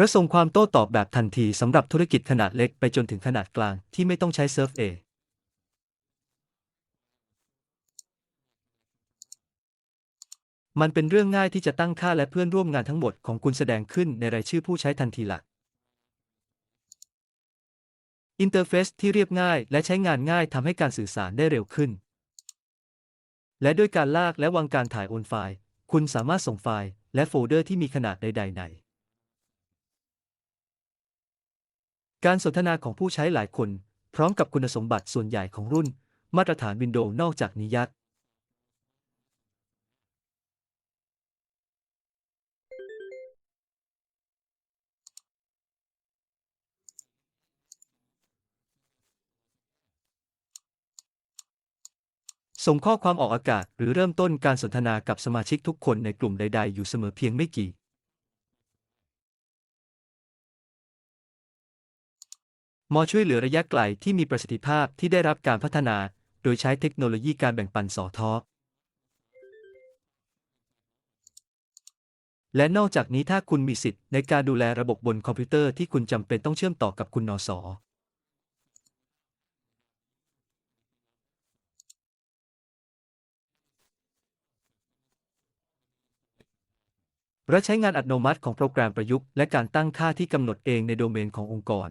ระส่งความโต้ตอบแบบทันทีสำหรับธุรกิจขนาดเล็กไปจนถึงขนาดกลางที่ไม่ต้องใช้เซิร์ฟเอมันเป็นเรื่องง่ายที่จะตั้งค่าและเพื่อนร่วมงานทั้งหมดของคุณแสดงขึ้นในรายชื่อผู้ใช้ทันทีหลัก อินเทอร์เฟซที่เรียบง่ายและใช้งานง่ายทำให้การสื่อสารได้เร็วขึ้น และด้วยการลากและวางการถ่ายโอนไฟล์ คุณสามารถส่งไฟล์ และโฟลเดอร์ที่มีขนาดใดๆใน การสนทนาของผู้ใช้หลายคน พร้อมกับคุณสมบัติส่วนใหญ่ของรุ่น มาตรฐาน Windows นอกจากนี้ยัดส่งข้อความออกอากาศหรือเริ่มต้นการสนทนากับสมาชิกทุกคนในกลุ่มใด ๆ อยู่เสมอเพียงไม่กี่ มอช่วยเหลือระยะไกลที่มีประสิทธิภาพที่ได้รับการพัฒนา โดยใช้เทคโนโลยีการแบ่งปันสอทอและนอกจากนี้ถ้าคุณมีสิทธิ์ในการดูแลระบบบนคอมพิวเตอร์ที่คุณจำเป็นต้องเชื่อมต่อกับคุณนอสอและใช้งานอัตโนมัติของโปรแกรมประยุกต์และการตั้งค่าที่กำหนดเองในโดเมนขององค์กร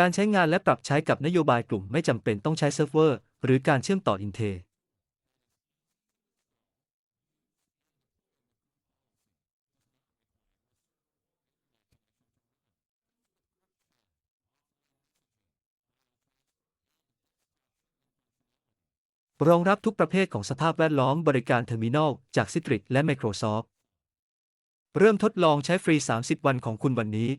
การใช้งานและปรับใช้กับนโยบายกลุ่มไม่จำเป็นต้องใช้เซิร์ฟเวอร์ หรือการเชื่อมต่ออินเทรองรับทุกประเภทของสภาพแวดล้อมบริการเทอร์มินอลจาก Citrix และ Microsoft เริ่มทดลองใช้ฟรี 30 วันของคุณวันนี้